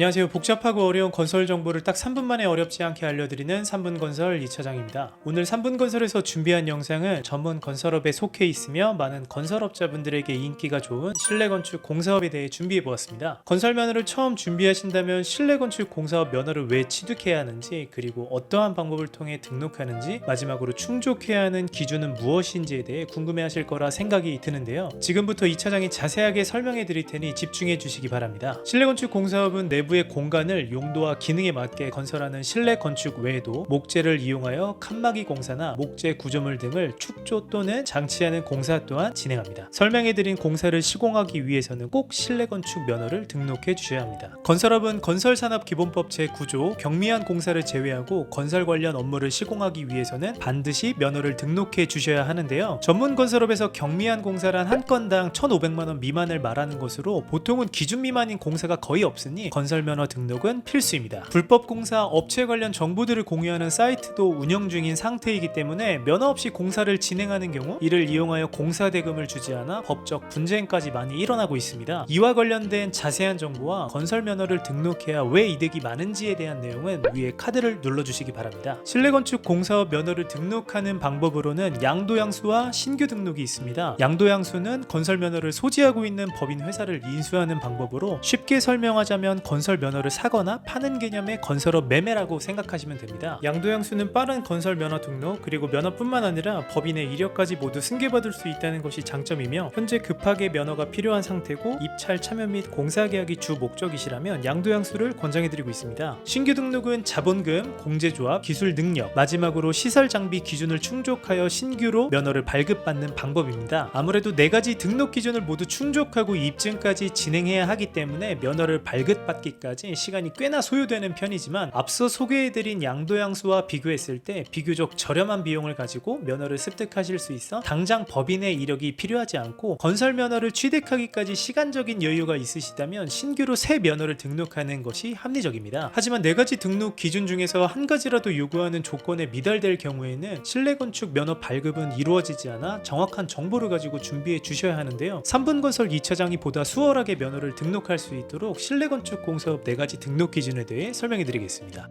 안녕하세요. 복잡하고 어려운 건설 정보를 딱 3분 만에 어렵지 않게 알려드리는 3분 건설 이차장입니다. 오늘 3분 건설에서 준비한 영상은 전문 건설업에 속해 있으며 많은 건설업자분들에게 인기가 좋은 실내 건축 공사업에 대해 준비해 보았습니다. 건설 면허를 처음 준비하신다면 실내 건축 공사업 면허를 왜 취득해야 하는지 그리고 어떠한 방법을 통해 등록하는지 마지막으로 충족해야 하는 기준은 무엇인지에 대해 궁금해하실 거라 생각이 드는데요. 지금부터 이차장이 자세하게 설명해 드릴 테니 집중해 주시기 바랍니다. 실내 건축 공사업은 내부 의 공간을 용도와 기능에 맞게 건설하는 실내 건축 외에도 목재를 이용하여 칸막이 공사나 목재 구조물 등을 축조 또는 장치하는 공사 또한 진행합니다. 설명해드린 공사를 시공하기 위해서는 꼭 실내 건축 면허를 등록해 주셔야 합니다. 건설업은 건설산업기본법 제9조 경미한 공사를 제외하고 건설 관련 업무를 시공하기 위해서는 반드시 면허를 등록해 주셔야 하는데요. 전문 건설업에서 경미한 공사란 한 건당 1,500만 원 미만을 말하는 것으로 보통은 기준 미만인 공사가 거의 없으니 건설 면허 등록은 필수입니다. 불법 공사 업체 관련 정보들을 공유하는 사이트도 운영 중인 상태이기 때문에 면허 없이 공사를 진행하는 경우 이를 이용하여 공사 대금을 주지 않아 법적 분쟁까지 많이 일어나고 있습니다. 이와 관련된 자세한 정보와 건설 면허를 등록해야 왜 이득이 많은지에 대한 내용은 위에 카드를 눌러주시기 바랍니다. 실내 건축 공사업 면허를 등록하는 방법으로는 양도양수와 신규 등록이 있습니다. 양도양수는 건설 면허를 소지하고 있는 법인 회사를 인수하는 방법으로 쉽게 설명하자면 건설 면허를 사거나 파는 개념의 건설업 매매라고 생각하시면 됩니다. 양도양수는 빠른 건설 면허 등록 그리고 면허뿐만 아니라 법인의 이력까지 모두 승계받을 수 있다는 것이 장점이며 현재 급하게 면허가 필요한 상태고 입찰 참여 및 공사 계약이 주 목적이시라면 양도양수를 권장해드리고 있습니다. 신규 등록은 자본금, 공제조합, 기술 능력, 마지막으로 시설 장비 기준을 충족하여 신규로 면허를 발급받는 방법입니다. 아무래도 네 가지 등록 기준을 모두 충족하고 입증까지 진행해야 하기 때문에 면허를 발급받기 까지 시간이 꽤나 소요되는 편이지만 앞서 소개해드린 양도양수와 비교했을 때 비교적 저렴한 비용을 가지고 면허를 습득하실 수 있어 당장 법인의 이력이 필요하지 않고 건설 면허를 취득하기까지 시간적인 여유가 있으시다면 신규로 새 면허를 등록하는 것이 합리적입니다. 하지만 네 가지 등록 기준 중에서 한 가지라도 요구하는 조건에 미달될 경우에는 실내 건축 면허 발급은 이루어지지 않아 정확한 정보를 가지고 준비해 주셔야 하는데요. 3분 건설 2차장이 보다 수월하게 면허를 등록할 수 있도록 실내 건축 공사 업네 가지 등록 기준에 대해 설명해 드리겠습니다.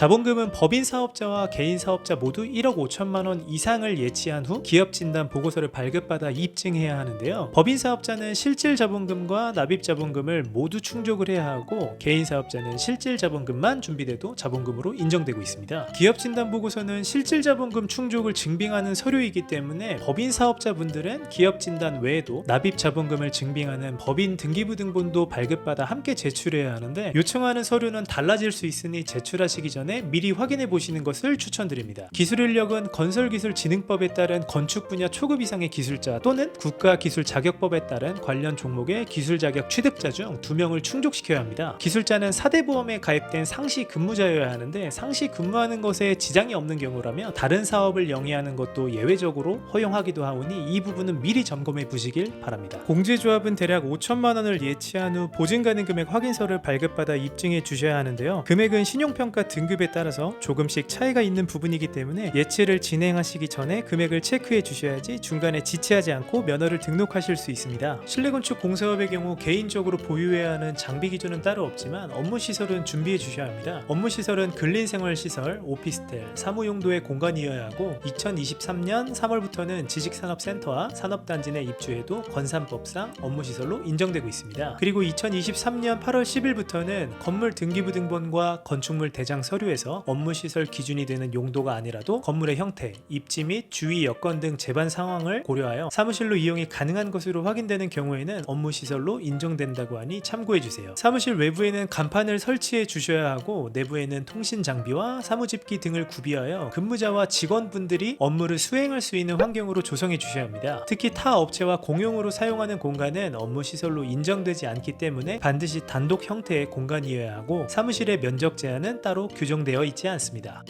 자본금은 법인 사업자와 개인 사업자 모두 1억 5천만 원 이상을 예치한 후 기업 진단 보고서를 발급받아 입증해야 하는데요. 법인 사업자는 실질 자본금과 납입 자본금을 모두 충족을 해야 하고 개인 사업자는 실질 자본금만 준비돼도 자본금으로 인정되고 있습니다. 기업 진단 보고서는 실질 자본금 충족을 증빙하는 서류이기 때문에 법인 사업자분들은 기업 진단 외에도 납입 자본금을 증빙하는 법인 등기부 등본도 발급받아 함께 제출해야 하는데 요청하는 서류는 달라질 수 있으니 제출하시기 전에 미리 확인해 보시는 것을 추천드립니다. 기술 인력은 건설기술진흥법에 따른 건축 분야 초급 이상의 기술자 또는 국가기술자격법에 따른 관련 종목의 기술 자격 취득자 중두 명을 충족시켜야 합니다. 기술자는 4대 보험에 가입된 상시 근무자여야 하는데 상시 근무하는 것에 지장이 없는 경우라면 다른 사업을 영위하는 것도 예외적으로 허용하기도 하오니 이 부분은 미리 점검해 보시길 바랍니다. 공제조합은 대략 5천만 원을 예치한 후 보증 가능 금액 확인서를 발급받아 입증해 주셔야 하는데요. 금액은 신용평가 등급 에 따라서 조금씩 차이가 있는 부분이기 때문에 예치를 진행하시기 전에 금액을 체크해 주셔야지 중간에 지체하지 않고 면허를 등록하실 수 있습니다. 실내 건축 공사업의 경우 개인적으로 보유해야 하는 장비 기준은 따로 없지만 업무 시설은 준비해 주셔야 합니다. 업무 시설은 근린 생활 시설, 오피스텔, 사무 용도의 공간이어야 하고 2023년 3월부터는 지식산업센터와 산업단지 내 입주해도 건산법상 업무 시설로 인정되고 있습니다. 그리고 2023년 8월 10일부터는 건물 등기부 등본과 건축물 대장 서류 에서 업무 시설 기준이 되는 용도가 아니라도 건물의 형태, 입지 및 주위 여건 등 재반 상황을 고려하여 사무실로 이용이 가능한 것으로 확인되는 경우에는 업무 시설로 인정된다고 하니 참고해 주세요. 사무실 외부에는 간판을 설치해 주셔야 하고 내부에는 통신 장비와 사무집기 등을 구비하여 근무자와 직원분들이 업무를 수행할 수 있는 환경으로 조성해 주셔야 합니다. 특히 타 업체와 공용으로 사용하는 공간은 업무 시설로 인정되지 않기 때문에 반드시 단독 형태의 공간이어야 하고 사무실의 면적 제한은 따로 규정 되어 있지 않습니다.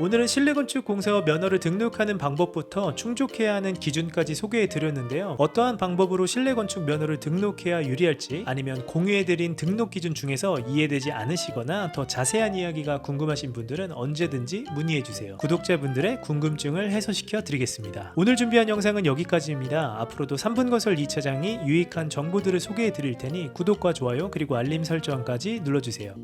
오늘은 실내건축 공사업 면허를 등록하는 방법부터 충족해야 하는 기준까지 소개해 드렸는데요. 어떠한 방법으로 실내건축 면허를 등록해야 유리할지 아니면 공유해 드린 등록 기준 중에서 이해되지 않으시거나 더 자세한 이야기가 궁금하신 분들은 언제든지 문의해 주세요. 구독자분들의 궁금증을 해소시켜 드리겠습니다. 오늘 준비한 영상은 여기까지입니다. 앞으로도 3분 건설 2차장이 유익한 정보들을 소개해 드릴 테니 구독과 좋아요 그리고 알림 설정까지 눌러 주세요.